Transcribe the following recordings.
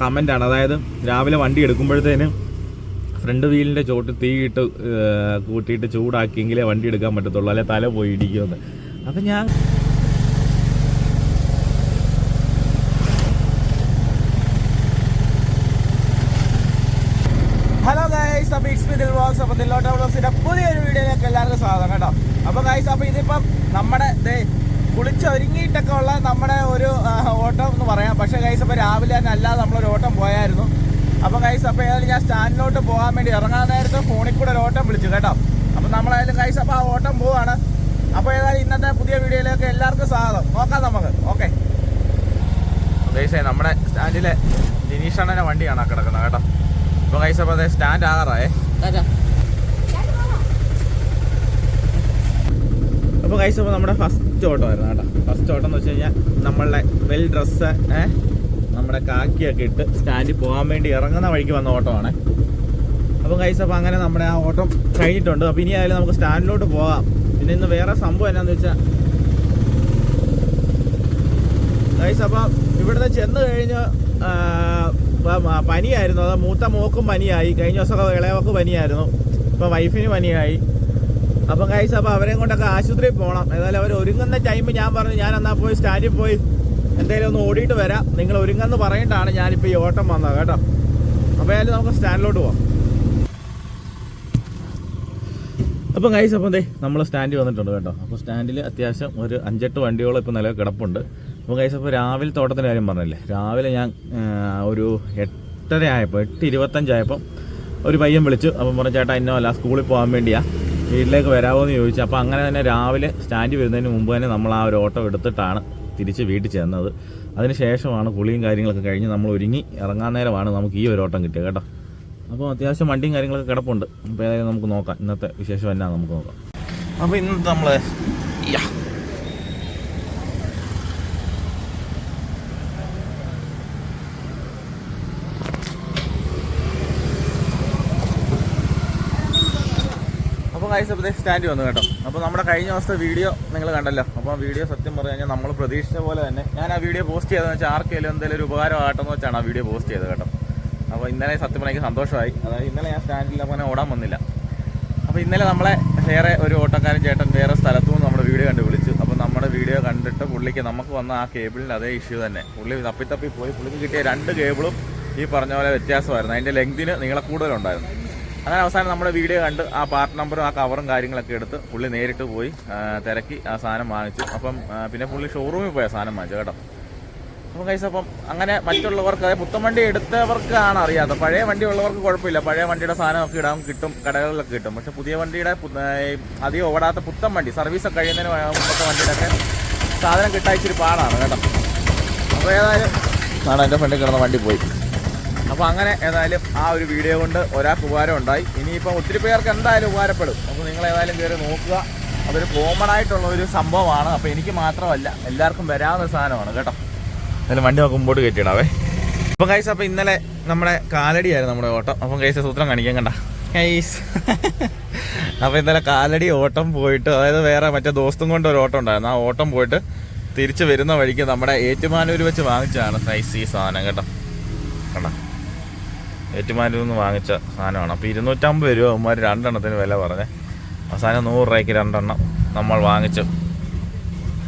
കമന്റാണ് അതായത് രാവിലെ വണ്ടി എടുക്കുമ്പോഴത്തേന് ഫ്രണ്ട് വീലിന്റെ ചോട്ട് തീയിട്ട് കൂട്ടിയിട്ട് ചൂടാക്കിയെങ്കിലേ വണ്ടി എടുക്കാൻ പറ്റത്തുള്ളൂ. അല്ലെ തല പോയി ഇടിക്കുമെന്ന്. അപ്പം ഞാൻ ഗൈസ് അപ്പോൾ അപ്പോൾ പുതിയൊരു വീഡിയോയിലേക്ക് എല്ലാവർക്കും സ്വാഗതം കേട്ടോ. അപ്പോൾ ഗൈസ് അപ്പോൾ ഇതിപ്പം നമ്മുടെ കുളിച്ചൊരുങ്ങിയിട്ടൊക്കെ ഉള്ള നമ്മുടെ ഒരു ഓട്ടം എന്ന് പറയാം. പക്ഷേ കൈസ് അപ്പോൾ രാവിലെ തന്നെ അല്ലാതെ നമ്മളൊരു ഓട്ടം പോയായിരുന്നു. അപ്പോൾ കൈസ് അപ്പോൾ ഏതായാലും ഞാൻ സ്റ്റാൻഡിലോട്ട് പോകാൻ വേണ്ടി ഇറങ്ങാൻ നേരത്തെ ഫോണിൽ കൂടെ ഒരു ഓട്ടം വിളിച്ചു കേട്ടോ. അപ്പോൾ നമ്മളായാലും കൈസ് അപ്പോൾ ആ ഓട്ടം പോവാണ്. അപ്പോൾ ഏതായാലും ഇന്നത്തെ പുതിയ വീഡിയോയിലേക്ക് എല്ലാവർക്കും സ്വാഗതം. നോക്കാം നമുക്ക്. ഓക്കെ. കൈസേ നമ്മുടെ സ്റ്റാൻഡിലെ ജിനീഷ് അണ്ണന്റെ വണ്ടിയാണ് കിടക്കുന്നത് കേട്ടോ. അപ്പോൾ കൈസ് അപ്പോൾ അതെ സ്റ്റാൻഡ് ആകാറായേ. അപ്പോൾ ഗൈസ് അപ്പോൾ നമ്മുടെ ഫസ്റ്റ് ഓട്ടം ആയിരുന്നു കേട്ടോ. ഫസ്റ്റ് ഓട്ടം എന്ന് വെച്ച് കഴിഞ്ഞാൽ നമ്മളുടെ വെൽ ഡ്രസ്സ് നമ്മുടെ കാക്കിയൊക്കെ ഇട്ട് സ്റ്റാൻഡിൽ പോകാൻ വേണ്ടി ഇറങ്ങുന്ന വഴിക്ക് വന്ന ഓട്ടമാണ്. അപ്പോൾ ഗൈസ് അപ്പോൾ അങ്ങനെ നമ്മുടെ ആ ഓട്ടം കഴിഞ്ഞിട്ടുണ്ട്. അപ്പോൾ ഇനി ആയാലും നമുക്ക് സ്റ്റാൻഡിലോട്ട് പോകാം. പിന്നെ ഇന്ന് വേറെ സംഭവം എന്നാന്ന് വെച്ചാൽ ഗൈസ് അപ്പം ഇവിടുന്ന് ചെന്ന് കഴിഞ്ഞ് പനിയായിരുന്നു. അത് മൂത്ത മോക്കും പനിയായി. കഴിഞ്ഞ ദിവസമൊക്കെ ഇളയവക്ക് പനിയായിരുന്നു. ഇപ്പം വൈഫിന് പനിയായി. അപ്പം കൈസ് അപ്പോൾ അവരെയും കൊണ്ടൊക്കെ ആശുപത്രിയിൽ പോകണം ഏതായാലും അവർ ഒരുങ്ങുന്ന ടൈം ഞാൻ പറഞ്ഞു ഞാൻ എന്നാൽ പോയി സ്റ്റാൻഡിൽ പോയി എന്തെങ്കിലും ഒന്ന് ഓടിയിട്ട് വരാം. നിങ്ങൾ ഒരുങ്ങെന്ന് പറയേണ്ടാണ് ഞാനിപ്പോൾ ഈ ഓട്ടം വന്നത് കേട്ടോ. അപ്പോൾ ഏതായാലും നമുക്ക് സ്റ്റാൻഡിലോട്ട് പോവാം. അപ്പം കൈസ് അപ്പം ദേ നമ്മൾ സ്റ്റാൻഡിൽ വന്നിട്ടുണ്ട് കേട്ടോ. അപ്പോൾ സ്റ്റാൻഡിൽ അത്യാവശ്യം ഒരു അഞ്ചെട്ട് വണ്ടിയോളം ഇപ്പോൾ നിലവിൽ കിടപ്പുണ്ട്. അപ്പോൾ കൈസ് അപ്പോൾ രാവിലെ തോട്ടത്തിന്റെ കാര്യം പറഞ്ഞില്ലേ? രാവിലെ ഞാൻ ഒരു എട്ടര ആയപ്പോൾ എട്ട് ഇരുപത്തഞ്ചായപ്പം ഒരു പയ്യൻ വിളിച്ചു. അപ്പം പറഞ്ഞ ചേട്ടാ ഇന്നോ അല്ല സ്കൂളിൽ പോകാൻ വേണ്ടിയാ. വീട്ടിലേക്ക് വരാമോ എന്ന് ചോദിച്ചു. അപ്പോൾ അങ്ങനെ തന്നെ രാവിലെ സ്റ്റാൻഡിൽ വരുന്നതിന് മുമ്പ് തന്നെ നമ്മൾ ആ ഒരു ഓട്ടോ എടുത്തിട്ടാണ് തിരിച്ച് വീട്ടിൽ ചെന്നത്. അതിന് ശേഷമാണ് കുളിയും കാര്യങ്ങളൊക്കെ കഴിഞ്ഞ് നമ്മൾ ഒരുങ്ങി ഇറങ്ങാൻ നേരമാണ് നമുക്ക് ഈ ഒരു ഓട്ടം കിട്ടിയത് കേട്ടോ. അപ്പോൾ അത്യാവശ്യം വണ്ടിയും കാര്യങ്ങളൊക്കെ കിടപ്പുണ്ട്. അപ്പോൾ ഏതായാലും നമുക്ക് നോക്കാം. ഇന്നത്തെ വിശേഷം എന്നാ നമുക്ക് നോക്കാം. അപ്പോൾ ഇന്നത്തെ നമ്മൾ അപ്പോൾ കാഴ്ച അപ്പോൾ സ്റ്റാൻഡ് വന്നു കേട്ടോ. അപ്പോൾ നമ്മുടെ കഴിഞ്ഞ ദിവസത്തെ വീഡിയോ നിങ്ങൾ കണ്ടല്ലോ. അപ്പോൾ ആ വീഡിയോ സത്യം പറഞ്ഞു കഴിഞ്ഞാൽ നമ്മൾ പ്രതീക്ഷിച്ച പോലെ തന്നെ ഞാൻ ആ വീഡിയോ പോസ്റ്റ് ചെയ്തതെന്ന് വെച്ചാൽ ആർക്കെങ്കിലും എന്തെങ്കിലും ഒരു ഉപകാരം ആട്ടെന്ന് വെച്ചാണ് ആ വീഡിയോ പോസ്റ്റ് ചെയ്തത് കേട്ടോ. അപ്പോൾ ഇന്നലെ സത്യം പറഞ്ഞാൽ സന്തോഷമായി. അതായത് ഇന്നലെ ഞാൻ സ്റ്റാൻഡിൽ അങ്ങനെ ഓടാൻ വന്നില്ല. അപ്പോൾ ഇന്നലെ നമ്മളെ വേറെ ഒരു ഓട്ടക്കാരൻ ചേട്ടൻ വേറെ സ്ഥലത്തു നിന്ന് നമ്മുടെ വീഡിയോ കണ്ട് വിളിച്ചു. അപ്പോൾ നമ്മുടെ വീഡിയോ കണ്ടിട്ട് പുള്ളിക്ക് നമുക്ക് വന്ന ആ കേബിളിന് അതേ ഇഷ്യൂ തന്നെ. പുള്ളി തപ്പി തപ്പി പോയി. പുള്ളിക്ക് കിട്ടിയ രണ്ട് കേബിളും ഈ പറഞ്ഞ പോലെ വ്യത്യാസമായിരുന്നു. അതിന്റെ ലെങ്തിന് നിങ്ങളെ കൂടുതലുണ്ടായിരുന്നു. അങ്ങനെ അവസാനം നമ്മുടെ വീഡിയോ കണ്ട് ആ പാർട്ട് നമ്പറും ആ കവറും കാര്യങ്ങളൊക്കെ എടുത്ത് പുള്ളി നേരിട്ട് പോയി തിരക്കി ആ സാധനം വാങ്ങിച്ചു. അപ്പം പിന്നെ പുള്ളി ഷോറൂമിൽ പോയ സാധനം വാങ്ങിച്ചു കേട്ടോ. അപ്പം കൈസ് അപ്പം അങ്ങനെ മറ്റുള്ളവർക്ക് അതായത് പുത്തൻ വണ്ടി എടുത്തവർക്കാണ് അറിയാത്തത്. പഴയ വണ്ടി ഉള്ളവർക്ക് കുഴപ്പമില്ല. പഴയ വണ്ടിയുടെ സാധനമൊക്കെ ഇടാൻ കിട്ടും കടകളിലൊക്കെ കിട്ടും. പക്ഷെ പുതിയ വണ്ടിയുടെ അധികം ഓടാത്ത പുത്തൻ വണ്ടി സർവീസ് ഒക്കെ കഴിയുന്നതിന് മുമ്പത്തെ വണ്ടിയുടെയൊക്കെ സാധനം കിട്ടാൻ ഇച്ചിരി പാടാണ് കേട്ടോ. അപ്പോൾ ഏതായാലും ആണ് എന്റെ ഫ്രണ്ടിൽ കിടന്ന വണ്ടി പോയി. അപ്പോൾ അങ്ങനെ ഏതായാലും ആ ഒരു വീഡിയോ കൊണ്ട് ഒരാൾക്ക് ഉപകാരം ഉണ്ടായി. ഇനിയിപ്പം ഒത്തിരി പേർക്ക് എന്തായാലും ഉപകാരപ്പെടും. അപ്പോൾ നിങ്ങൾ ഏതായാലും കയറി നോക്കുക. അതൊരു കോമൺ ആയിട്ടുള്ള ഒരു സംഭവമാണ്. അപ്പോൾ എനിക്ക് മാത്രമല്ല എല്ലാവർക്കും വരാവുന്ന സാധനമാണ് കേട്ടോ. എന്തായാലും വണ്ടി നമുക്ക് മുമ്പോട്ട് കയറ്റിയിടാവേ. അപ്പോൾ കൈസ് അപ്പോൾ ഇന്നലെ നമ്മുടെ കാലടി ആയിരുന്നു നമ്മുടെ ഓട്ടം. അപ്പം കൈസ് സൂത്രം കാണിക്കാൻ കണ്ട. കൈസ് അപ്പോൾ ഇന്നലെ കാലടി ഓട്ടം പോയിട്ട് അതായത് വേറെ മറ്റേ ദോസ്തും കൊണ്ട് ഒരു ഓട്ടം ഉണ്ടായിരുന്നു. ആ ഓട്ടം പോയിട്ട് തിരിച്ചു വരുന്ന വഴിക്ക് നമ്മുടെ ഏറ്റുമാനൂർ വെച്ച് വാങ്ങിച്ചതാണ് സൈസ് ഈ സാധനം കേട്ടോ. കണ്ട? ഏറ്റുമാനൂരിൽ നിന്ന് വാങ്ങിച്ച സാധനമാണ്. അപ്പോൾ ഇരുന്നൂറ്റമ്പത് രൂപ അവന്മാർ രണ്ടെണ്ണത്തിന് വില പറഞ്ഞേ അവസാനം നൂറ് രൂപയ്ക്ക് രണ്ടെണ്ണം നമ്മൾ വാങ്ങിച്ചു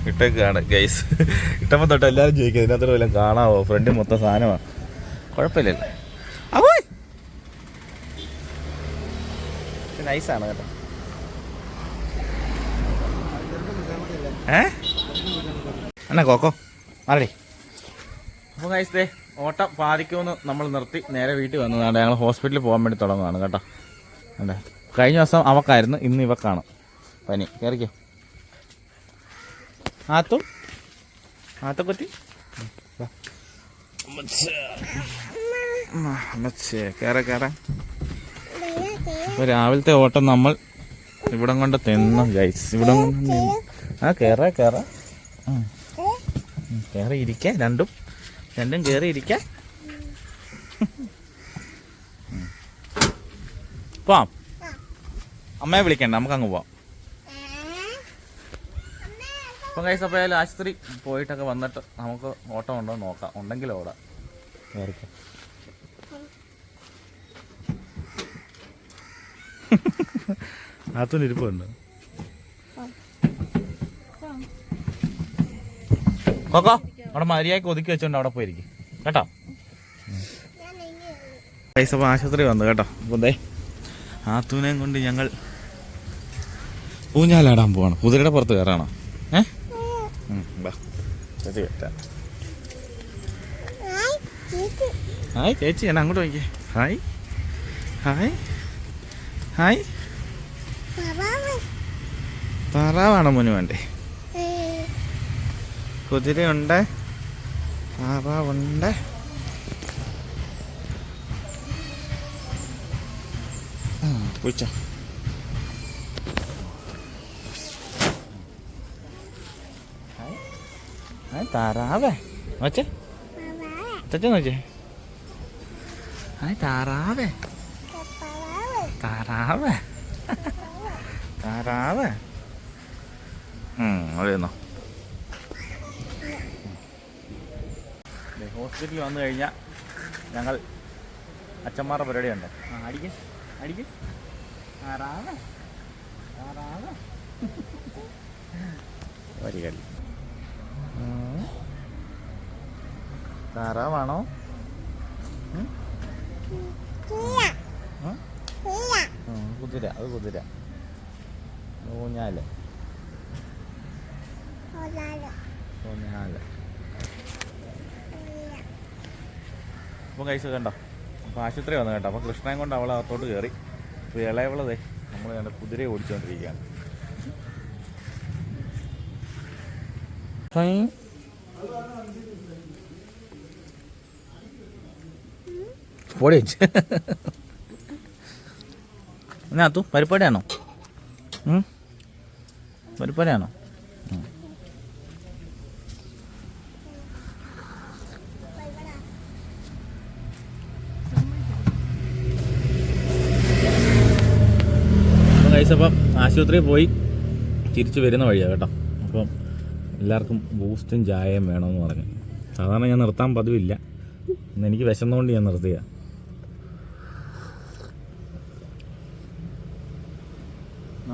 ഇട്ടേക്കാണ് ഗൈസ് ഇട്ടപ്പോൾ തൊട്ട് എല്ലാവരും ചോദിക്കും ഇതിനകത്ത് വില കാണാവോ? ഫ്രണ്ട് മൊത്തം സാധനമാണ് കുഴപ്പമില്ലല്ലേ. അവോയ് നൈസാണ് കേട്ടോ. ഏ? അന്നെ കോക്കോ മാറി അപ്പോൾ കഴിച്ചതേ ഓട്ടം പാതിക്കുമെന്ന് നമ്മൾ നിർത്തി നേരെ വീട്ടിൽ വന്നതാണ് ഞങ്ങൾ ഹോസ്പിറ്റലിൽ പോകാൻ വേണ്ടി തുടങ്ങുകയാണ് കേട്ടോ. അല്ലേ കഴിഞ്ഞ ദിവസം അവക്കായിരുന്നു ഇന്ന് ഇവക്കാണ്. പനി. കയറിക്കോ ആത്തു? ആത്തക്കുറ്റി കയറ കയറ രാവിലത്തെ ഓട്ടം നമ്മൾ ഇവിടം കൊണ്ട് തിന്നു ഗൈസ് ഇവിടം കൊണ്ട് ആ കയറ കയറ കയറി ഇരിക്കാം രണ്ടും. രണ്ടും കയറി ഇരിക്കാം പോവാം. അമ്മയെ വിളിക്കണ്ട നമുക്ക് അങ്ങ് പോവാം. അപ്പം കൈസ് അപ്പോൾ ആശുപത്രി പോയിട്ടൊക്കെ വന്നിട്ട് നമുക്ക് ഓട്ടം ഉണ്ടോ നോക്കാം. ഉണ്ടെങ്കിൽ ഓടാം. കയറിക്കാം അകത്തൊരു ഇരിപ്പുണ്ട് കൊക്കോ. അവിടെ മര്യാദ ഒതുക്കി വെച്ചോണ്ട് അവിടെ പോയിരിക്കും. കേട്ടോ? പൈസ അപ്പോൾ ആശുപത്രി വന്നു കേട്ടോ. അപ്പം ദേ ആത്തൂനെയും കൊണ്ട് ഞങ്ങൾ ഊഞ്ഞാലാടാൻ പോവാണ്. കുതിരയുടെ പുറത്ത് കയറാണോ? ഏ. ഹായ് ചേച്ചി ഞാൻ അങ്ങോട്ട് വയ്ക്കേ ഹായ്. ഹായ്. ഹായ്. താറാവാണോ മുന്നു വേണ്ടേ. കുതിരയുണ്ട്. താറാവുണ്ട് ആ, പൂച്ച താറാവേ. നോച്ചേ അച്ഛൻ നോച്ചേ ആ താറാവേ. താറാവേ. താറാവേ. ഉം, അവിടെ നിന്നോ ദേ, ഹോസ്പിറ്റലിൽ വന്നു കഴിഞ്ഞാൽ ഞങ്ങൾ അച്ഛന്മാരുടെ പരിപാടിയുണ്ട് ആ അടിക്ക് അടിക്ക്. കളി. താറാവാണോ കുതിര അത് കുതിര. ഊഞ്ഞാൽ. ഊഞ്ഞാൽ. അപ്പം കൈസ് കണ്ടോ? അപ്പോൾ ആശുപത്രി വന്നു കേട്ടോ. അപ്പോൾ കൃഷ്ണൻ കൊണ്ട് അവളെ അകത്തോട്ട് കയറി അപ്പോൾ ഇളയവളതേ നമ്മൾ കണ്ട കുതിരയെ ഓടിച്ചുകൊണ്ടിരിക്കുകയാണ്. പോടി വെച്ച്. അതിനകത്തു പരിപ്പാടിയാണോ? പരിപ്പാടിയാണോ ഉം. അപ്പം കഴിച്ചപ്പം ആശുപത്രിയിൽ പോയി തിരിച്ചു വരുന്ന വഴിയാണ് കേട്ടോ. അപ്പം എല്ലാവർക്കും ബൂസ്റ്റും ചായയും വേണമെന്ന് പറഞ്ഞു. സാധാരണ ഞാൻ നിർത്താൻ പതിവില്ല. ഇന്ന് എനിക്ക് വിശന്നുകൊണ്ട് ഞാൻ നിർത്തിയ.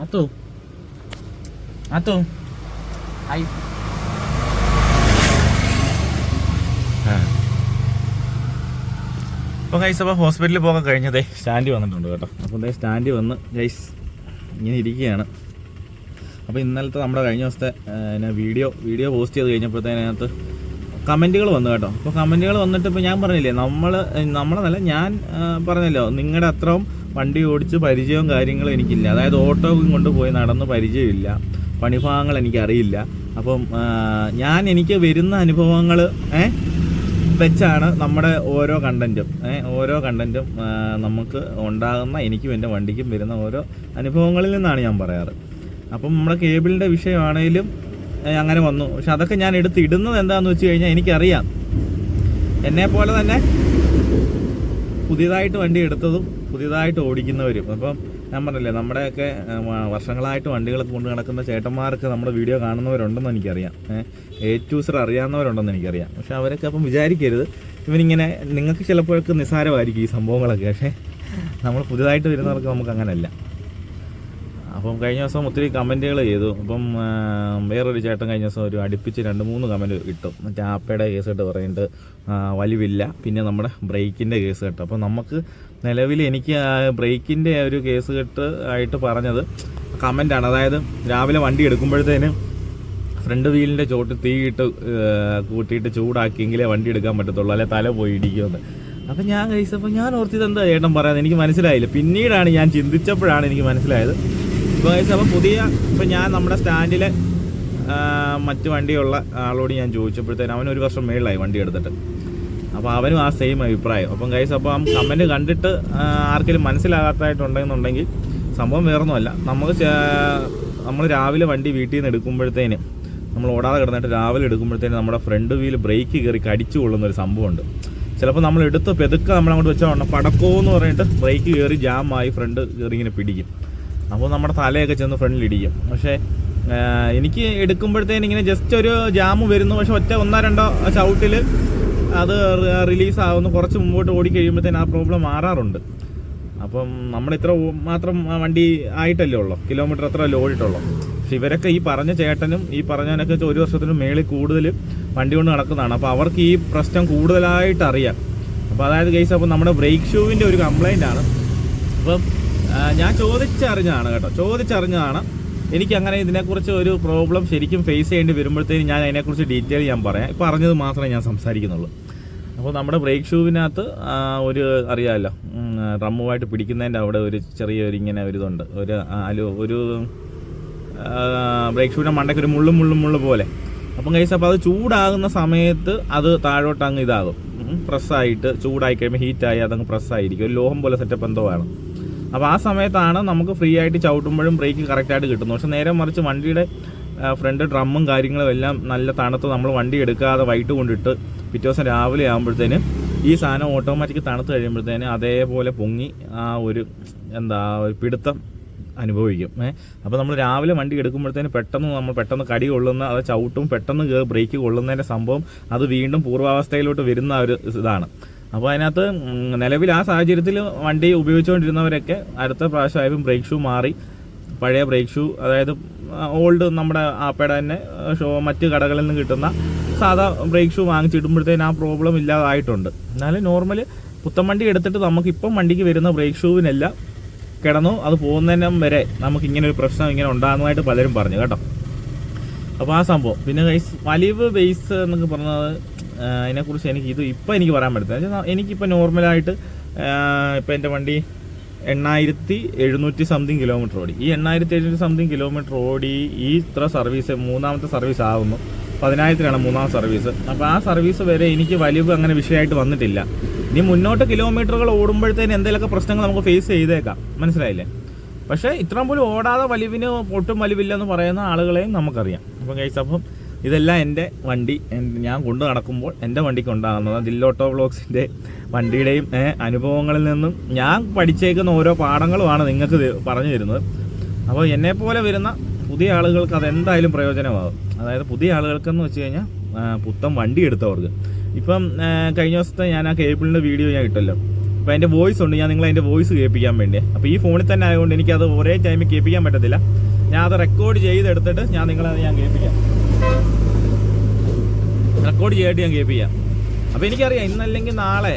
ആത്തോ ആത്തോ ഹായ് അപ്പോൾ ഗൈസ് അപ്പോൾ ഹോസ്പിറ്റലിൽ പോകാൻ കഴിഞ്ഞതേ സ്റ്റാൻഡ് വന്നിട്ടുണ്ട് കേട്ടോ. അപ്പോൾ സ്റ്റാൻഡ് വന്ന് ഗൈസ് ഇങ്ങനെ ഇരിക്കുകയാണ്. അപ്പോൾ ഇന്നലത്തെ നമ്മുടെ കഴിഞ്ഞ ദിവസത്തെ പിന്നെ വീഡിയോ വീഡിയോ പോസ്റ്റ് ചെയ്ത് കഴിഞ്ഞപ്പോഴത്തേനകത്ത് കമന്റുകൾ വന്നു കേട്ടോ. അപ്പോൾ കമന്റുകൾ വന്നിട്ട് ഇപ്പോൾ ഞാൻ പറഞ്ഞില്ലേ നമ്മൾ നമ്മളെന്നല്ല ഞാൻ പറഞ്ഞല്ലോ നിങ്ങളുടെ അത്രയും വണ്ടി ഓടിച്ച് പരിചയവും കാര്യങ്ങളും എനിക്കില്ല. അതായത് ഓട്ടോ കൊണ്ടുപോയി നടന്ന് പരിചയമില്ല. പണിഭാഗങ്ങൾ എനിക്കറിയില്ല. അപ്പം ഞാൻ എനിക്ക് വരുന്ന അനുഭവങ്ങൾ ഏ വെച്ചാണ് നമ്മുടെ ഓരോ കണ്ടന്റും ഓരോ കണ്ടന്റും നമുക്ക് ഉണ്ടാകുന്ന എനിക്കും എന്റെ വണ്ടിക്കും വരുന്ന ഓരോ അനുഭവങ്ങളിൽ നിന്നാണ് ഞാൻ പറയാറ്. അപ്പം നമ്മുടെ കേബിളിന്റെ വിഷയമാണേലും അങ്ങനെ വന്നു. പക്ഷെ അതൊക്കെ ഞാൻ എടുത്ത് ഇടുന്നത് എന്താണെന്ന് വെച്ച് കഴിഞ്ഞാൽ എനിക്കറിയാം. എന്നെ പോലെ തന്നെ പുതിയതായിട്ട് വണ്ടി എടുത്തതും പുതിയതായിട്ട് ഓടിക്കുന്നവരും. അപ്പം ഞാൻ പറഞ്ഞില്ലേ നമ്മുടെയൊക്കെ വർഷങ്ങളായിട്ട് വണ്ടികളൊക്കെ കൊണ്ട് നടക്കുന്ന ചേട്ടന്മാർക്ക് നമ്മുടെ വീഡിയോ കാണുന്നവരുണ്ടെന്ന് എനിക്കറിയാം. എ ടൂസർ അറിയാവുന്നവരുണ്ടെന്ന് എനിക്കറിയാം. പക്ഷെ അവരൊക്കെ അപ്പം വിചാരിക്കരുത്. ഇവനിങ്ങനെ നിങ്ങൾക്ക് ചിലപ്പോഴൊക്കെ നിസ്സാരമായിരിക്കും ഈ സംഭവങ്ങളൊക്കെ. പക്ഷേ നമ്മൾ പുതിയതായിട്ട് വരുന്നവർക്ക് നമുക്ക് അങ്ങനെയല്ല അപ്പം കഴിഞ്ഞ ദിവസം ഒത്തിരി കമന്റുകൾ ചെയ്തു. അപ്പം വേറൊരു ചേട്ടൻ കഴിഞ്ഞ ദിവസം ഒരു അടുപ്പിച്ച് രണ്ട് മൂന്ന് കമന്റ് ഇട്ടു. മറ്റേ ആപ്പയുടെ കേസ് കേട്ട് പറഞ്ഞിട്ട് വലിവില്ല. പിന്നെ നമ്മുടെ ബ്രേക്കിന്റെ കേസ് കേട്ടു. അപ്പം നമുക്ക് നിലവിൽ എനിക്ക് ബ്രേക്കിന്റെ ഒരു കേസ് കെട്ട് ആയിട്ട് പറഞ്ഞത് കമന്റാണ് അതായത് രാവിലെ വണ്ടി എടുക്കുമ്പോഴത്തേന് ഫ്രണ്ട് വീലിന്റെ ചോട്ട് തീയിട്ട് കൂട്ടിയിട്ട് ചൂടാക്കിയെങ്കിലേ വണ്ടി എടുക്കാൻ പറ്റത്തുള്ളൂ. അല്ലെ തല പോയി ഇടിക്കുമെന്ന്. അപ്പം ഞാൻ കഴിച്ചപ്പോൾ ഞാൻ ഓർത്തിത് എന്താ ചേട്ടൻ പറയാതെ എനിക്ക് മനസ്സിലായില്ല. പിന്നീടാണ് ഞാൻ ചിന്തിച്ചപ്പോഴാണ് എനിക്ക് മനസ്സിലായത്. ഇപ്പോൾ കഴിച്ചപ്പോൾ പുതിയ ഇപ്പം ഞാൻ നമ്മുടെ സ്റ്റാൻഡിലെ മറ്റു മറ്റ് വണ്ടിയുള്ള ആളോട് ഞാൻ ചോദിച്ചപ്പോഴത്തേനും അവൻ ഒരു വർഷം മേളിലായി വണ്ടി എടുത്തിട്ട്. അപ്പോൾ അവനും ആ സെയിം അഭിപ്രായം. അപ്പം കൈസ് ആ കമന്റ് കണ്ടിട്ട് ആർക്കെങ്കിലും മനസ്സിലാകാത്തതായിട്ടുണ്ടെന്നുണ്ടെങ്കിൽ സംഭവം വേറൊന്നുമല്ല. നമുക്ക് നമ്മൾ രാവിലെ വണ്ടി വീട്ടിൽ നിന്ന് എടുക്കുമ്പോഴത്തേന് നമ്മൾ ഓടാതെ കിടന്നിട്ട് രാവിലെ എടുക്കുമ്പോഴത്തേന് നമ്മുടെ ഫ്രണ്ട് വീൽ ബ്രേക്ക് കയറി കടിച്ചു കൊള്ളുന്ന ഒരു സംഭവമുണ്ട്. ചിലപ്പോൾ നമ്മൾ എടുത്ത് പെതുക്കെ നമ്മൾ അങ്ങോട്ട് വെച്ചാൽ പടക്കോ എന്ന് പറഞ്ഞിട്ട് ബ്രേക്ക് കയറി ജാമായി ഫ്രണ്ട് കയറി ഇങ്ങനെ പിടിക്കും. അപ്പോൾ നമ്മുടെ തലയൊക്കെ ചെന്ന് ഫ്രണ്ടിൽ ഇടിക്കും. പക്ഷേ എനിക്ക് എടുക്കുമ്പോഴത്തേനിങ്ങനെ ജസ്റ്റ് ഒരു ജാമ് വരുന്നു. പക്ഷെ ഒറ്റ ഒന്നോ രണ്ടോ ചവിട്ടിൽ അത് റിലീസ് ആവുന്ന കുറച്ച് മുമ്പോട്ട് ഓടിക്കഴിയുമ്പോഴത്തേന് ആ പ്രോബ്ലം മാറാറുണ്ട്. അപ്പം നമ്മൾ ഇത്ര മാത്രം വണ്ടി ആയിട്ടല്ലേ ഉള്ളൂ. കിലോമീറ്റർ അത്ര അല്ലേ ഓടിയിട്ടുള്ളൂ. പക്ഷെ ഇവരൊക്കെ ഈ പറഞ്ഞ ചേട്ടനും ഈ പറഞ്ഞവനൊക്കെ ഒരു വർഷത്തിന് മേളിൽ കൂടുതൽ വണ്ടി കൊണ്ട് നടക്കുന്നതാണ്. അപ്പോൾ അവർക്ക് ഈ പ്രശ്നം കൂടുതലായിട്ട് അറിയാം. അപ്പോൾ അതായത് കേസ് അപ്പോൾ നമ്മുടെ ബ്രേക്ക് ഷൂവിന്റെ ഒരു കംപ്ലൈന്റ് ആണ്. അപ്പം ഞാൻ ചോദിച്ചറിഞ്ഞതാണ് കേട്ടോ. ചോദിച്ചറിഞ്ഞതാണ് എനിക്ക് അങ്ങനെ ഇതിനെക്കുറിച്ച് ഒരു പ്രോബ്ലം ശരിക്കും ഫേസ് ചെയ്യേണ്ടി വരുമ്പോഴത്തേക്കും ഞാൻ അതിനെക്കുറിച്ച് ഡീറ്റെയിൽ ഞാൻ പറയാം. ഇപ്പോൾ പറഞ്ഞത് മാത്രമേ ഞാൻ സംസാരിക്കുന്നുള്ളൂ. അപ്പോൾ നമ്മുടെ ബ്രേക്ക് ഷൂവിനകത്ത് ഒരു അറിയാമല്ലോ റമ്മുമായിട്ട് പിടിക്കുന്നതിന്റെ അവിടെ ഒരു ചെറിയൊരു ഇങ്ങനെ ഒരു ഇതുണ്ട്. ഒരു അലു ഒരു ബ്രേക്ക് ഷൂവിന്റെ മണ്ടയ്ക്ക് ഒരു മുള്ളും മുള്ളും മുള്ളു പോലെ. അപ്പം കൈസ് അപ്പോൾ അത് ചൂടാകുന്ന സമയത്ത് അത് താഴോട്ട് അങ്ങ് ഇതാകും പ്രസ്സായിട്ട് ചൂടായി കഴിയുമ്പോൾ ഹീറ്റായി അതങ്ങ് പ്രസ്സായിരിക്കും ഒരു ലോഹം പോലെ സെറ്റപ്പ് എന്തോ ആണ് അപ്പോൾ ആ സമയത്താണ് നമുക്ക് ഫ്രീ ആയിട്ട് ചവിട്ടുമ്പോഴും ബ്രേക്ക് കറക്റ്റായിട്ട് കിട്ടുന്നത്. പക്ഷെ നേരെ മറിച്ച് വണ്ടിയുടെ ഫ്രണ്ട് ഡ്രമ്മും കാര്യങ്ങളും എല്ലാം നല്ല തണുത്ത് നമ്മൾ വണ്ടി എടുക്കാതെ വൈകിട്ട് കൊണ്ടിട്ട് പിറ്റേ ദിവസം രാവിലെ ആകുമ്പോഴത്തേന് ഈ സാധനം ഓട്ടോമാറ്റിക് തണുത്ത് കഴിയുമ്പോഴത്തേന് അതേപോലെ പൊങ്ങി ആ ഒരു എന്താ ഒരു പിടുത്തം അനുഭവിക്കും. ഏഹ് അപ്പോൾ നമ്മൾ രാവിലെ വണ്ടി എടുക്കുമ്പോഴത്തേന് പെട്ടെന്ന് നമ്മൾ പെട്ടെന്ന് കടി കൊള്ളുന്ന അത് ചവിട്ടും പെട്ടെന്ന് ബ്രേക്ക് കൊള്ളുന്നതിന്റെ സംഭവം അത് വീണ്ടും പൂർവാവസ്ഥയിലോട്ട് വരുന്ന ഒരു ഇതാണ്. അപ്പോൾ അതിനകത്ത് നിലവിൽ ആ സാഹചര്യത്തിൽ വണ്ടി ഉപയോഗിച്ചുകൊണ്ടിരുന്നവരൊക്കെ അടുത്ത പ്രാവശ്യമായപ്പോൾ ബ്രേക്ക് ഷൂ മാറി. പഴയ ബ്രേക്ക് ഷൂ അതായത് ഓൾഡ് നമ്മുടെ ആപ്പയുടെ തന്നെ ഷോ മറ്റ് കടകളിൽ നിന്ന് കിട്ടുന്ന സാധാ ബ്രേക്ക് ഷൂ വാങ്ങിച്ചിടുമ്പോഴത്തേന് ആ പ്രോബ്ലം ഇല്ലാതായിട്ടുണ്ട്. എന്നാലും നോർമൽ പുത്തൻ വണ്ടി എടുത്തിട്ട് നമുക്കിപ്പം വണ്ടിക്ക് വരുന്ന ബ്രേക്ക് ഷൂവിനെല്ലാം കിടന്നു അത് പോകുന്നതിനും വരെ നമുക്ക് ഇങ്ങനെ ഒരു പ്രശ്നം ഇങ്ങനെ ഉണ്ടാകുന്നതായിട്ട് പലരും പറഞ്ഞു കേട്ടോ. അപ്പോൾ ആ സംഭവം. പിന്നെ വലിവ് ബേസ് എന്നൊക്കെ പറഞ്ഞത് അതിനെക്കുറിച്ച് എനിക്ക് ഇത് ഇപ്പം എനിക്ക് പറയാൻ പറ്റില്ല എനിക്കിപ്പോൾ നോർമലായിട്ട് ഇപ്പം എന്റെ വണ്ടി എണ്ണായിരത്തി എഴുന്നൂറ്റി സംതിങ് കിലോമീറ്റർ ഓടി. ഈ എണ്ണായിരത്തി എഴുന്നൂറ്റി സംതിങ് കിലോമീറ്റർ ഓടി ഈ ഇത്ര സർവീസ് മൂന്നാമത്തെ സർവീസ് ആവുന്നു. പതിനായിരത്തിലാണ് മൂന്നാം സർവീസ്. അപ്പോൾ ആ സർവീസ് വരെ എനിക്ക് വലിവ് അങ്ങനെ വിഷയമായിട്ട് വന്നിട്ടില്ല. ഇനി മുന്നോട്ട് കിലോമീറ്ററുകൾ ഓടുമ്പോഴത്തേന് എന്തെങ്കിലുമൊക്കെ പ്രശ്നങ്ങൾ നമുക്ക് ഫേസ് ചെയ്തേക്കാം. മനസ്സിലായില്ലേ? പക്ഷേ ഇത്രയും പോലും ഓടാതെ വലിവിന് ഒട്ടും വലിവില്ലെന്ന് പറയുന്ന ആളുകളെയും നമുക്കറിയാം. അപ്പം കഴിച്ച അപ്പം ഇതെല്ലാം എന്റെ വണ്ടി. ഞാൻ കൊണ്ടു നടക്കുമ്പോൾ എന്റെ വണ്ടിക്ക് ഉണ്ടാകുന്നത് ദില്ലോട്ടോ ബ്ലോഗ്സിന്റെ വണ്ടിയുടെയും അനുഭവങ്ങളിൽ നിന്നും ഞാൻ പഠിച്ചേക്കുന്ന ഓരോ പാഠങ്ങളുമാണ് നിങ്ങൾക്ക് പറഞ്ഞു തരുന്നത്. അപ്പോൾ എന്നെപ്പോലെ വരുന്ന പുതിയ ആളുകൾക്ക് അതെന്തായാലും പ്രയോജനമാകും. അതായത് പുതിയ ആളുകൾക്കെന്ന് വെച്ച് കഴിഞ്ഞാൽ പുത്തം വണ്ടി എടുത്തവർക്ക്. ഇപ്പം കഴിഞ്ഞ ദിവസത്തെ ഞാൻ ആ കേബിളിന്റെ വീഡിയോ ഞാൻ ഇട്ടല്ലോ. അപ്പോൾ അതിന്റെ വോയിസ് ഉണ്ട്. ഞാൻ നിങ്ങളെ അതിന്റെ വോയിസ് കേൾപ്പിക്കാൻ വേണ്ടി. അപ്പോൾ ഈ ഫോണിൽ തന്നെ ആയതുകൊണ്ട് എനിക്കത് ഒരേ ടൈമിൽ കേൾപ്പിക്കാൻ പറ്റത്തില്ല. ഞാൻ അത് റെക്കോർഡ് ചെയ്തെടുത്തിട്ട് ഞാൻ നിങ്ങളത് ഞാൻ കേൾപ്പിക്കാം. റെക്കോർഡ് ചെയ്തിട്ട് ഞാൻ കേൾപ്പിക്കാം അപ്പോൾ എനിക്കറിയാം ഇന്നല്ലെങ്കിൽ നാളെ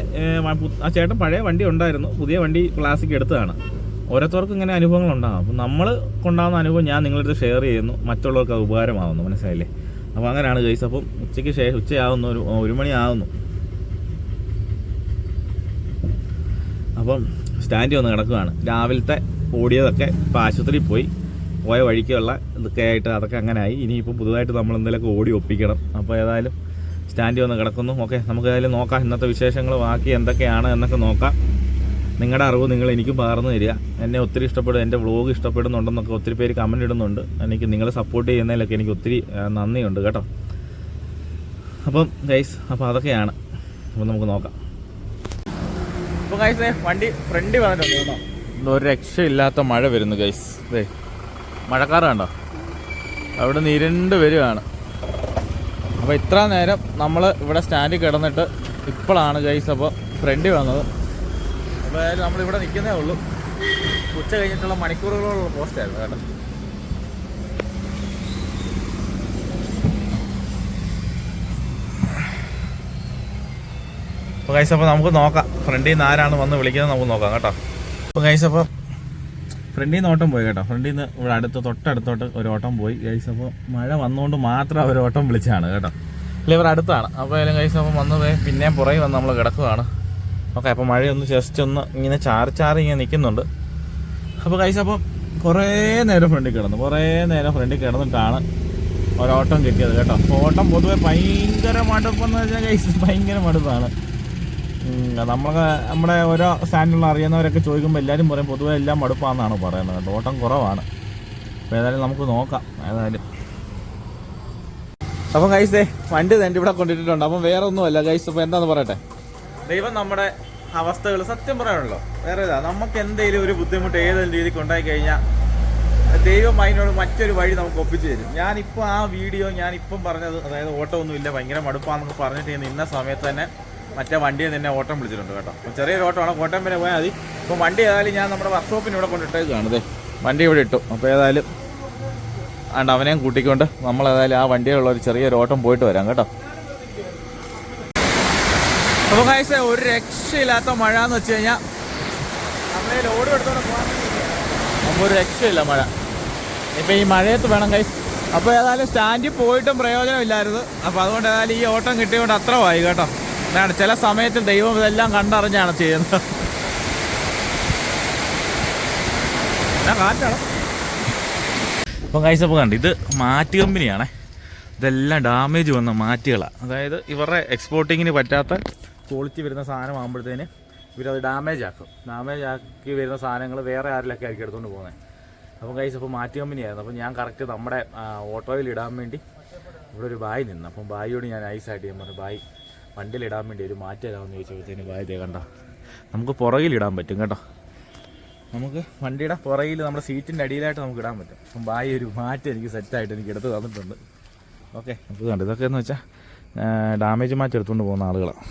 ആ ചേട്ടൻ പഴയ വണ്ടി ഉണ്ടായിരുന്നു. പുതിയ വണ്ടി ക്ലാസിക് എടുത്തതാണ്. ഓരോരുത്തർക്കും ഇങ്ങനെ അനുഭവങ്ങൾ ഉണ്ടാകും. അപ്പോൾ നമ്മൾ കൊണ്ടാകുന്ന അനുഭവം ഞാൻ നിങ്ങളടുത്ത് ഷെയർ ചെയ്യുന്നു. മറ്റുള്ളവർക്ക് അത് ഉപകാരമാകുന്നു മനസ്സിലായില്ലേ? അപ്പോൾ അങ്ങനെയാണ് ഗൈസ് അപ്പം ഉച്ചയ്ക്ക് ശേഷം ഉച്ചയാകുന്നു ഒരു ഒരു മണിയാകുന്നു അപ്പം സ്റ്റാൻഡിൽ വന്ന് കിടക്കുകയാണ്. രാവിലത്തെ ഓടിയതൊക്കെ ഇപ്പോൾ ആശുപത്രിയിൽ പോയി. പോയ വഴിക്കുള്ള ഇതൊക്കെ ആയിട്ട് അതൊക്കെ അങ്ങനെ ആയി. ഇനിയിപ്പോൾ പുതുതായിട്ട് നമ്മൾ എന്തെങ്കിലുമൊക്കെ ഓടി ഒപ്പിക്കണം. അപ്പോൾ ഏതായാലും സ്റ്റാൻഡിൽ വന്ന് കിടക്കുന്നു. ഓക്കെ നമുക്ക് ഏതായാലും നോക്കാം. ഇന്നത്തെ വിശേഷങ്ങൾ ബാക്കി എന്തൊക്കെയാണ് എന്നൊക്കെ നോക്കാം. നിങ്ങളുടെ അറിവ് നിങ്ങൾ എനിക്ക് പകർന്നു തരിക. എന്നെ ഒത്തിരി ഇഷ്ടപ്പെടും എന്റെ വ്ളോഗ് ഇഷ്ടപ്പെടുന്നുണ്ടെന്നൊക്കെ ഒത്തിരി പേര് കമന്റ് ഇടുന്നുണ്ട്. എനിക്ക് നിങ്ങൾ സപ്പോർട്ട് ചെയ്യുന്നതിലൊക്കെ എനിക്ക് ഒത്തിരി നന്ദിയുണ്ട് കേട്ടോ. അപ്പം ഗൈസ് അപ്പോൾ അതൊക്കെയാണ്. അപ്പം നമുക്ക് നോക്കാം. അപ്പോൾ ഗൈസ് വണ്ടി ഫ്രണ്ടി വന്നിട്ടുണ്ട് കേട്ടോ. ഒരു രക്ഷയില്ലാത്ത മഴ വരുന്നു ഗൈസ് ദേ മഴക്കാറ് കണ്ടോ? അവിടെ നിന്ന് ഇരുണ്ട് വരികയാണ്. അപ്പോൾ ഇത്ര നേരം നമ്മൾ ഇവിടെ സ്റ്റാൻഡിൽ കിടന്നിട്ട് ഇപ്പോഴാണ് ഗൈസ് അപ്പോൾ ഫ്രണ്ടിൽ വന്നത്. അപ്പോൾ ഏതായാലും നമ്മളിവിടെ നിൽക്കുന്നേ ഉള്ളൂ. ഉച്ച കഴിഞ്ഞിട്ടുള്ള മണിക്കൂറുകളുള്ള പോസ്റ്റായിരുന്നു കേട്ടോ. അപ്പോൾ ഗൈസ് അപ്പോൾ നമുക്ക് നോക്കാം. ഫ്രണ്ടിൽ നിന്ന് ആരാണ് വന്ന് വിളിക്കുന്നത് നമുക്ക് നോക്കാം കേട്ടോ. അപ്പോൾ ഗൈസ് അപ്പോൾ ഫ്രണ്ടിൽ നിന്ന് ഓട്ടം പോയി കേട്ടോ. ഫ്രണ്ടിൽ നിന്ന് ഇവിടെ അടുത്ത് തൊട്ടടുത്തോട്ട് ഒരു ഓട്ടം പോയി. ഗൈസ് അപ്പോൾ മഴ വന്നുകൊണ്ട് മാത്രം അവർ ഓട്ടം വിളിച്ചാണ് കേട്ടോ. അല്ല ഇവർ അടുത്താണ്. അപ്പോൾ ഏതായാലും ഗൈസ് അപ്പോൾ വന്നു പോയി പിന്നെയും പുറകെ വന്ന് നമ്മൾ കിടക്കുവാണ്. ഓക്കെ അപ്പോൾ മഴയൊന്ന് ജസ്റ്റ് ഒന്ന് ഇങ്ങനെ ചാറി ചാറി ഇങ്ങനെ നിൽക്കുന്നുണ്ട്. അപ്പോൾ ഗൈസ് അപ്പം കുറേ നേരം ഫ്രണ്ടിൽ കിടന്നു. കുറേ നേരം ഫ്രണ്ടിൽ കിടന്നിട്ടാണ് ഒരോട്ടം കിട്ടിയത് കേട്ടോ. അപ്പോൾ ഓട്ടം പൊതുവെ ഭയങ്കര മടുപ്പെന്ന് വെച്ചാൽ ഗൈസ് ഭയങ്കര മടുപ്പാണ്. നമ്മളെ നമ്മുടെ ഓരോ സ്റ്റാൻഡിലുള്ള അറിയുന്നവരൊക്കെ ചോദിക്കുമ്പോൾ എല്ലാവരും പറയും പൊതുവെ എല്ലാം മടുപ്പാണെന്നാണ് പറയുന്നത്. കേട്ടോ ഓട്ടം കുറവാണ്. അപ്പോൾ ഏതായാലും നമുക്ക് നോക്കാം. ഏതായാലും. അപ്പം കൈസേ വണ്ടി തന്നെ ഇവിടെ കൊണ്ടിട്ടുണ്ട് അപ്പം വേറെ ഒന്നുമല്ല ഗൈസ് അപ്പോൾ എന്താന്ന് പറയട്ടെ? ദൈവം നമ്മുടെ അവസ്ഥകൾ സത്യം പറയാനുള്ളൂ. വേറെ ഇതാ നമുക്ക് എന്തെങ്കിലും ഒരു ബുദ്ധിമുട്ട് ഏതെങ്കിലും രീതിക്ക് ഉണ്ടായി കഴിഞ്ഞാൽ ദൈവം അതിനോട് മറ്റൊരു വഴി നമുക്ക് ഒപ്പിച്ചു തരും. ഞാനിപ്പോൾ ആ വീഡിയോ ഞാനിപ്പം പറഞ്ഞത് അതായത് ഓട്ടമൊന്നുമില്ല ഭയങ്കര മടുപ്പാന്നൊക്കെ പറഞ്ഞിട്ട് നിന്ന സമയത്ത് തന്നെ മറ്റേ വണ്ടിയിൽ നിന്നെ ഓട്ടം വിളിച്ചിട്ടുണ്ട് കേട്ടോ. അപ്പോൾ ചെറിയൊരു ഓട്ടമാണ്. കോട്ടയം വരെ പോയാൽ മതി. അപ്പോൾ വണ്ടി ഏതായാലും ഞാൻ നമ്മുടെ വർക്ക്ഷോപ്പിന് ഇവിടെ കൊണ്ടിട്ടേക്കാണ് ദേ. വണ്ടി ഇവിടെ ഇട്ടു. അപ്പോൾ ഏതായാലും ആണ്ട് അവനെയും കൂട്ടിക്കൊണ്ട് നമ്മൾ ഏതായാലും ആ വണ്ടിയിലുള്ള ഒരു ചെറിയൊരു ഓട്ടം പോയിട്ട് വരാം കേട്ടോ. അപ്പോൾ കാഴ്ച ഒരു രക്ഷയില്ലാത്ത മഴ എന്ന് വെച്ച് കഴിഞ്ഞാൽ നമ്മളെ ലോഡ് എടുത്തോണ്ട് പോകാൻ നമുക്ക് ഒരു രക്ഷയില്ല മഴ. ഇപ്പം ഈ മഴയത്ത് വേണം കൈസ് അപ്പോൾ ഏതായാലും സ്റ്റാൻഡിൽ പോയിട്ടും പ്രയോജനമില്ലായിരുന്നു. അപ്പോൾ അതുകൊണ്ട് ഏതായാലും ഈ ഓട്ടം കിട്ടിയതുകൊണ്ട് അത്ര വായി കേട്ടോ. അതാണ് ചില സമയത്ത് ദൈവം ഇതെല്ലാം കണ്ടറിഞ്ഞാണ് ചെയ്യുന്നത്. കാറ്റാണ്. അപ്പം കഴിച്ചപ്പോൾ കണ്ട് ഇത് മാറ്റ് കമ്പനിയാണേ. ഇതെല്ലാം ഡാമേജ് വന്ന മാറ്റുകളാണ് അതായത് ഇവരുടെ എക്സ്പോർട്ടിങ്ങിന് പറ്റാത്ത ക്വാളിറ്റി വരുന്ന സാധനം ആകുമ്പോഴത്തേന് ഇവരത് ഡാമേജ് ആക്കും. ഡാമേജ് ആക്കി വരുന്ന സാധനങ്ങൾ വേറെ ആരിലൊക്കെ ആയിരിക്കും എടുത്തുകൊണ്ട് പോകുന്നത് അപ്പം കൈസ് അപ്പോൾ മാറ്റ് കമ്പനിയായിരുന്നു. അപ്പം ഞാൻ കറക്റ്റ് നമ്മുടെ ഓട്ടോയിൽ ഇടാൻ വേണ്ടി ഇവിടെ ഒരു ബായി നിന്ന്. അപ്പം ബായിയോട് ഞാൻ ഐസായിട്ട് ഞാൻ പറഞ്ഞു ബായി വണ്ടിയിൽ ഇടാൻ വേണ്ടി ഒരു മാറ്റം തരാമെന്ന് ചോദിച്ചപ്പോഴത്തേന് ദേ കണ്ട നമുക്ക് പുറകിലിടാൻ പറ്റും കേട്ടോ. നമുക്ക് വണ്ടിയുടെ പുറകിൽ നമ്മുടെ സീറ്റിന്റെ അടിയിലായിട്ട് നമുക്ക് ഇടാൻ പറ്റും. അപ്പം ബായി ഒരു മാറ്റം എനിക്ക് സെറ്റായിട്ട് എനിക്ക് എടുത്ത് തന്നിട്ടുണ്ട്. ഓക്കെ നമുക്ക് കണ്ടു. ഇതൊക്കെ എന്ന് വെച്ചാൽ ഡാമേജ് മാറ്റ് എടുത്തുകൊണ്ട് പോകുന്ന ആളുകളാണ്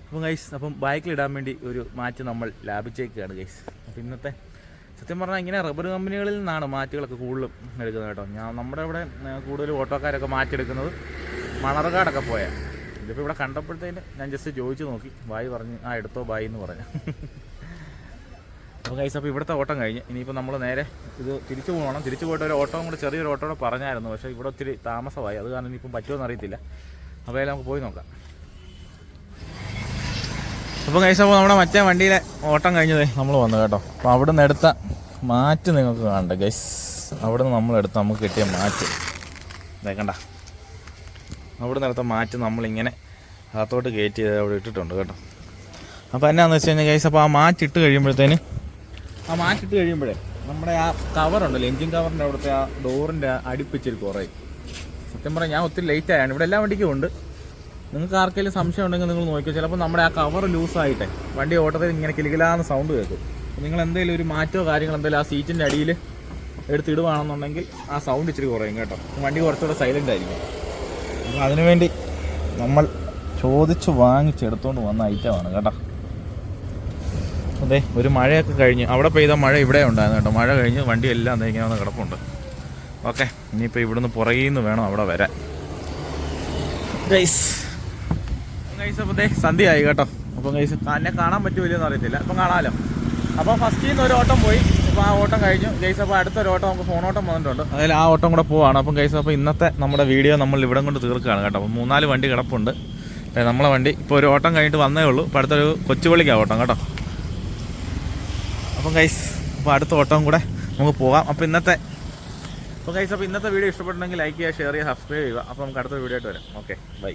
അപ്പം ഗൈസ് അപ്പം ബൈക്കിൽ ഇടാൻ വേണ്ടി ഒരു മാറ്റ് നമ്മൾ ലാഭിച്ചേക്കുകയാണ് ഗൈസ് അപ്പം ഇന്നത്തെ സത്യം പറഞ്ഞാൽ ഇങ്ങനെ റബ്ബർ കമ്പനികളിൽ നിന്നാണ് മാറ്റുകളൊക്കെ കൂടുതലും എടുക്കുന്നത് കേട്ടോ. ഞാൻ നമ്മുടെ ഇവിടെ ആ, കൂടുതലും ഓട്ടോക്കാരൊക്കെ മാറ്റെടുക്കുന്നത് മണർകാടൊക്കെ പോയാൽ ഇതിപ്പോൾ ഇവിടെ കണ്ടപ്പോഴത്തേന് ഞാൻ ജസ്റ്റ് ചോദിച്ചു നോക്കി. ബായി പറഞ്ഞ് ആ എടുത്തോ ബായി എന്ന് പറഞ്ഞു. അപ്പോൾ കൈസ് അപ്പോൾ ഇവിടുത്തെ ഓട്ടം കഴിഞ്ഞ്. ഇനിയിപ്പോൾ നമ്മൾ നേരെ ഇത് തിരിച്ചു പോകണം തിരിച്ചു പോയിട്ട് ഒരു ഓട്ടം കൂടെ ചെറിയൊരു ഓട്ടോ കൂടെ പറഞ്ഞായിരുന്നു. പക്ഷേ ഇവിടെ ഒത്തിരി താമസമായി. അത് കാരണം ഇനിയിപ്പം പറ്റുമോ എന്നറിയത്തില്ല അപ്പോൾ അതിൽ നമുക്ക് പോയി നോക്കാം. അപ്പോൾ കൈസ് അപ്പോൾ നമ്മുടെ മറ്റേ വണ്ടിയിലെ ഓട്ടം കഴിഞ്ഞതേ നമ്മൾ വന്നു കേട്ടോ. അപ്പോൾ അവിടെ നിന്ന് എടുത്ത മാറ്റ് നിങ്ങൾക്ക് കാണണ്ട ഗൈസ് അവിടെ നിന്ന് നമ്മളെടുത്ത് നമുക്ക് കിട്ടിയ മാറ്റ്. ഇതേക്കണ്ട അവിടെ നിന്നത്തെ മാറ്റി നമ്മളിങ്ങനെ അകത്തോട്ട് കയറ്റി അവിടെ ഇട്ടിട്ടുണ്ട് കേട്ടോ. അപ്പോൾ എന്നാന്ന് വെച്ച് കഴിഞ്ഞാൽ ഗൈസ് അപ്പോൾ ആ മാറ്റ് ഇട്ട് കഴിയുമ്പോഴത്തേന് ആ മാറ്റ് ഇട്ട് കഴിയുമ്പോഴേ നമ്മുടെ ആ കവറുണ്ടല്ലോ എൻജിൻ കവറിന്റെ അവിടുത്തെ ആ ഡോറിന്റെ അടിപ്പിച്ചിരി കുറയും സത്യം പറഞ്ഞാൽ ഞാൻ ഒത്തിരി ലേറ്റ് ആയാണ്. ഇവിടെ എല്ലാ വണ്ടിക്കും ഉണ്ട്. നിങ്ങൾക്ക് ആർക്കെങ്കിലും സംശയം ഉണ്ടെങ്കിൽ നിങ്ങൾ നോക്കിയോ ചിലപ്പോൾ നമ്മുടെ ആ കവർ ലൂസായിട്ടെ വണ്ടി ഓട്ടത്തിൽ ഇങ്ങനെ കിലുകിലാന്ന് സൗണ്ട് കേൾക്കും. നിങ്ങൾ എന്തെങ്കിലും ഒരു മാറ്റോ കാര്യങ്ങളോ എന്തെങ്കിലും ആ സീറ്റിന്റെ അടിയിൽ എടുത്തിടുവാണെന്നുണ്ടെങ്കിൽ ആ സൗണ്ട് ഇച്ചിരി കുറയും കേട്ടോ. വണ്ടി കുറച്ചുകൂടെ സൈലന്റ് ആയിരിക്കും. അപ്പോൾ അതിനുവേണ്ടി നമ്മൾ ചോദിച്ച് വാങ്ങിച്ചെടുത്തോണ്ട് വന്ന ഐറ്റമാണ് കേട്ടോ. അതെ ഒരു മഴയൊക്കെ കഴിഞ്ഞ് അവിടെ പെയ്ത മഴ ഇവിടെ ഉണ്ടായിരുന്നു കേട്ടോ. മഴ കഴിഞ്ഞ് വണ്ടി എല്ലാം വന്ന് കിടപ്പുണ്ട്. ഓക്കെ ഇനിയിപ്പോൾ ഇവിടുന്ന് പുറകിൽ നിന്ന് വേണം അവിടെ വരാൻ. ഗൈസ് ഗൈസ് അപ്പോൾ ദേ ആയി കേട്ടോ. അപ്പം ഗൈസ് എന്നെ കാണാൻ പറ്റുമല്ലോ എന്ന് അറിയത്തില്ല. അപ്പം കാണാമല്ലോ അപ്പോൾ ഫസ്റ്റിൽ നിന്ന് ഒരു ഓട്ടം പോയി. അപ്പോൾ ആ ഓട്ടം കഴിഞ്ഞു. ഗൈസ് അപ്പോൾ അടുത്തൊരു ഓട്ടം നമുക്ക് ഫോൺ ഓട്ടം വന്നിട്ടുണ്ട്. അതിൽ ആ ഓട്ടം കൂടെ പോവാണ്. അപ്പം ഗൈസ് അപ്പോൾ ഇന്നത്തെ നമ്മുടെ വീഡിയോ നമ്മൾ ഇവിടെ കൊണ്ട് തീർക്കുകയാണ് കേട്ടോ. അപ്പോൾ മൂന്നാൽ വണ്ടി കിടപ്പുണ്ട്. നമ്മളെ വണ്ടി ഇപ്പോൾ ഒരു ഓട്ടം കഴിഞ്ഞിട്ട് വന്നേ ഉള്ളൂ. ഇപ്പോൾ അടുത്തൊരു കൊച്ചുപള്ളിക്കാണ് ഓട്ടം കേട്ടോ. അപ്പം ഗൈസ് അപ്പോൾ അടുത്ത ഓട്ടം കൂടെ നമുക്ക് പോകാം. അപ്പോൾ ഇന്നത്തെ അപ്പോൾ ഗൈസ് അപ്പോൾ ഇന്നത്തെ വീഡിയോ ഇഷ്ടപ്പെട്ടുണ്ടെങ്കിൽ ലൈക്ക് ചെയ്യുക ഷെയർ ചെയ്യുക സബ്സ്ക്രൈബ് ചെയ്യുക. അപ്പോൾ നമുക്ക് അടുത്ത വീഡിയോ ആയിട്ട് വരാം. Okay bye